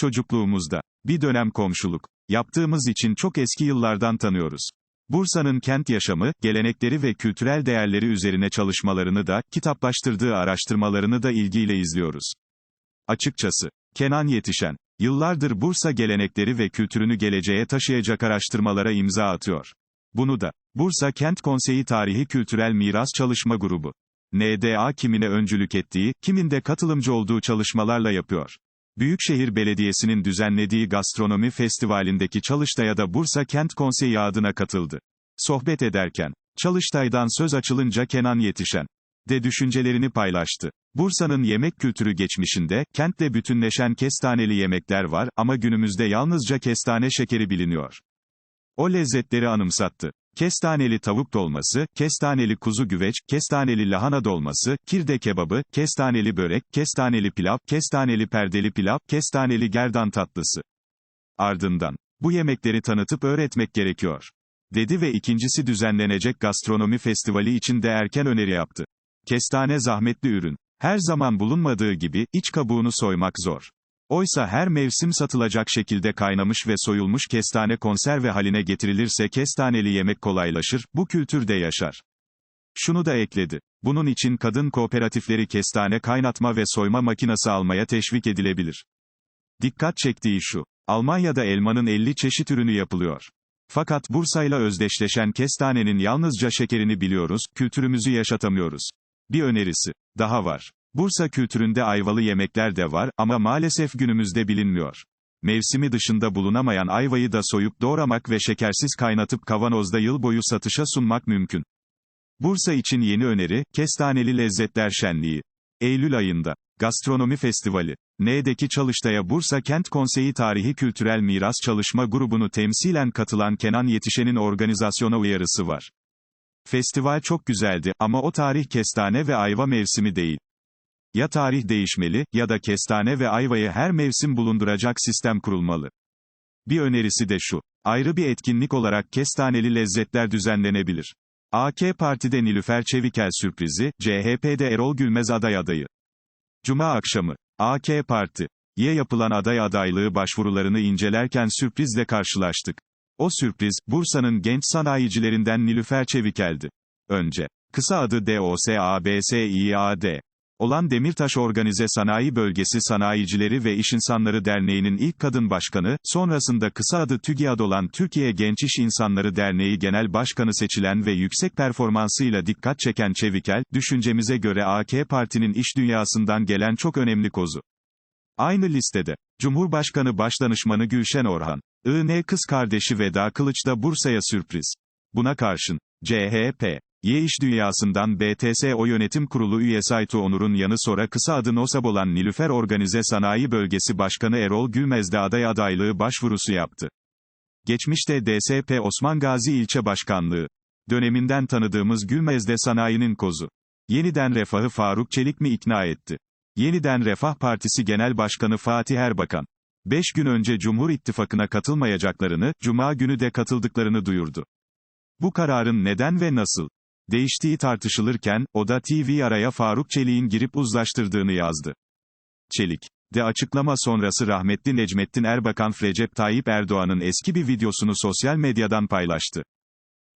Çocukluğumuzda, bir dönem komşuluk, yaptığımız için çok eski yıllardan tanıyoruz. Bursa'nın kent yaşamı, gelenekleri ve kültürel değerleri üzerine çalışmalarını da, kitaplaştırdığı araştırmalarını da ilgiyle izliyoruz. Açıkçası, Kenan Yetişen, yıllardır Bursa gelenekleri ve kültürünü geleceğe taşıyacak araştırmalara imza atıyor. Bunu da, Bursa Kent Konseyi Tarihi Kültürel Miras Çalışma Grubu, NDA kimine öncülük ettiği, kiminde katılımcı olduğu çalışmalarla yapıyor. Büyükşehir Belediyesi'nin düzenlediği gastronomi festivalindeki Çalıştay'a da Bursa Kent Konseyi adına katıldı. Sohbet ederken, Çalıştay'dan söz açılınca Kenan Yetişen de düşüncelerini paylaştı. Bursa'nın yemek kültürü geçmişinde, kentle bütünleşen kestaneli yemekler var ama günümüzde yalnızca kestane şekeri biliniyor. O lezzetleri anımsattı. Kestaneli tavuk dolması, kestaneli kuzu güveç, kestaneli lahana dolması, kirde kebabı, kestaneli börek, kestaneli pilav, kestaneli perdeli pilav, kestaneli gerdan tatlısı. Ardından, bu yemekleri tanıtıp öğretmek gerekiyor. Dedi ve ikincisi düzenlenecek gastronomi festivali için de erken öneri yaptı. Kestane zahmetli ürün. Her zaman bulunmadığı gibi, iç kabuğunu soymak zor. Oysa her mevsim satılacak şekilde kaynamış ve soyulmuş kestane konserve haline getirilirse kestaneli yemek kolaylaşır, bu kültür de yaşar. Şunu da ekledi. Bunun için kadın kooperatifleri kestane kaynatma ve soyma makinası almaya teşvik edilebilir. Dikkat çektiği şu. Almanya'da elmanın 50 çeşit ürünü yapılıyor. Fakat Bursa'yla özdeşleşen kestanenin yalnızca şekerini biliyoruz, kültürümüzü yaşatamıyoruz. Bir önerisi daha var. Bursa kültüründe ayvalı yemekler de var ama maalesef günümüzde bilinmiyor. Mevsimi dışında bulunamayan ayvayı da soyup doğramak ve şekersiz kaynatıp kavanozda yıl boyu satışa sunmak mümkün. Bursa için yeni öneri, Kestaneli Lezzetler Şenliği. Eylül ayında. Gastronomi Festivali. N'deki çalıştaya Bursa Kent Konseyi Tarihi Kültürel Miras Çalışma Grubunu temsilen katılan Kenan Yetişen'in organizasyona uyarısı var. Festival çok güzeldi ama o tarih kestane ve ayva mevsimi değil. Ya tarih değişmeli, ya da kestane ve ayvayı her mevsim bulunduracak sistem kurulmalı. Bir önerisi de şu. Ayrı bir etkinlik olarak kestaneli lezzetler düzenlenebilir. AK Parti'de Nilüfer Çevikel sürprizi, CHP'de Erol Gülmez aday adayı. Cuma akşamı. AK Parti. Ye yapılan aday adaylığı başvurularını incelerken sürprizle karşılaştık. O sürpriz, Bursa'nın genç sanayicilerinden Nilüfer Çevikel'di. Önce, kısa adı DOSABSİAD olan Demirtaş Organize Sanayi Bölgesi Sanayicileri ve İş İnsanları Derneği'nin ilk kadın başkanı, sonrasında kısa adı TÜGİAD olan Türkiye Genç İş İnsanları Derneği Genel Başkanı seçilen ve yüksek performansıyla dikkat çeken Çevikel, düşüncemize göre AK Parti'nin iş dünyasından gelen çok önemli kozu. Aynı listede, Cumhurbaşkanı Başdanışmanı Gülşen Orhan, IN kız kardeşi Veda Kılıç da Bursa'ya sürpriz. Buna karşın, CHP, Y iş dünyasından BTSO Yönetim Kurulu üyesi Aytu Onur'un yanı sonra kısa adı NOSAB olan Nilüfer Organize Sanayi Bölgesi Başkanı Erol Gülmez de aday adaylığı başvurusu yaptı. Geçmişte DSP Osman Gazi İlçe Başkanlığı döneminden tanıdığımız Gülmez de sanayinin kozu. Yeniden Refah'ı Faruk Çelik mi ikna etti? Yeniden Refah Partisi Genel Başkanı Fatih Erbakan. 5 gün önce Cumhur İttifakı'na katılmayacaklarını, Cuma günü de katıldıklarını duyurdu. Bu kararın neden ve nasıl değiştiği tartışılırken, Oda TV araya Faruk Çelik'in girip uzlaştırdığını yazdı. Çelik, de açıklama sonrası rahmetli Necmettin Erbakan Recep Tayyip Erdoğan'ın eski bir videosunu sosyal medyadan paylaştı.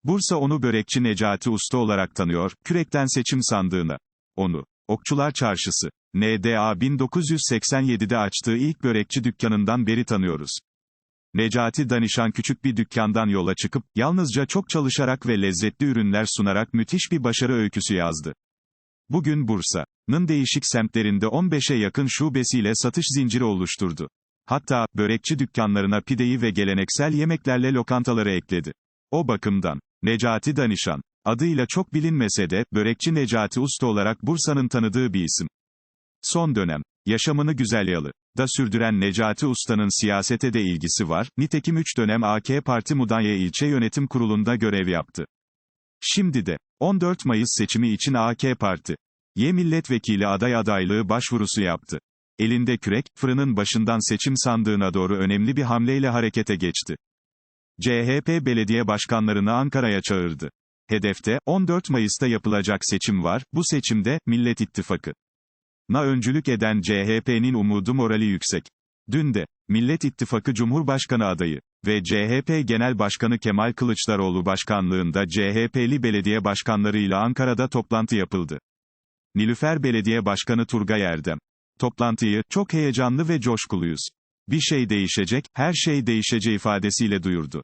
Bursa onu börekçi Necati Usta olarak tanıyor, kürekten seçim sandığına. Onu, Okçular Çarşısı, NDA 1987'de açtığı ilk börekçi dükkanından beri tanıyoruz. Necati Danişan küçük bir dükkandan yola çıkıp, yalnızca çok çalışarak ve lezzetli ürünler sunarak müthiş bir başarı öyküsü yazdı. Bugün Bursa'nın değişik semtlerinde 15'e yakın şubesiyle satış zinciri oluşturdu. Hatta, börekçi dükkanlarına pideyi ve geleneksel yemeklerle lokantaları ekledi. O bakımdan, Necati Danişan, adıyla çok bilinmese de, börekçi Necati Usta olarak Bursa'nın tanıdığı bir isim. Son dönem, yaşamını güzel yalı da sürdüren Necati Usta'nın siyasete de ilgisi var, nitekim 3 dönem AK Parti Mudanya İlçe Yönetim Kurulu'nda görev yaptı. Şimdi de, 14 Mayıs seçimi için AK Parti, Y milletvekili aday adaylığı başvurusu yaptı. Elinde kürek, fırının başından seçim sandığına doğru önemli bir hamleyle harekete geçti. CHP belediye başkanlarını Ankara'ya çağırdı. Hedefte, 14 Mayıs'ta yapılacak seçim var, bu seçimde, Millet İttifakı na öncülük eden CHP'nin umudu morali yüksek. Dün de, Millet İttifakı Cumhurbaşkanı adayı ve CHP Genel Başkanı Kemal Kılıçdaroğlu başkanlığında CHP'li belediye başkanlarıyla Ankara'da toplantı yapıldı. Nilüfer Belediye Başkanı Turgay Erdem. Toplantıyı, çok heyecanlı ve coşkuluyuz. Bir şey değişecek, her şey değişeceği ifadesiyle duyurdu.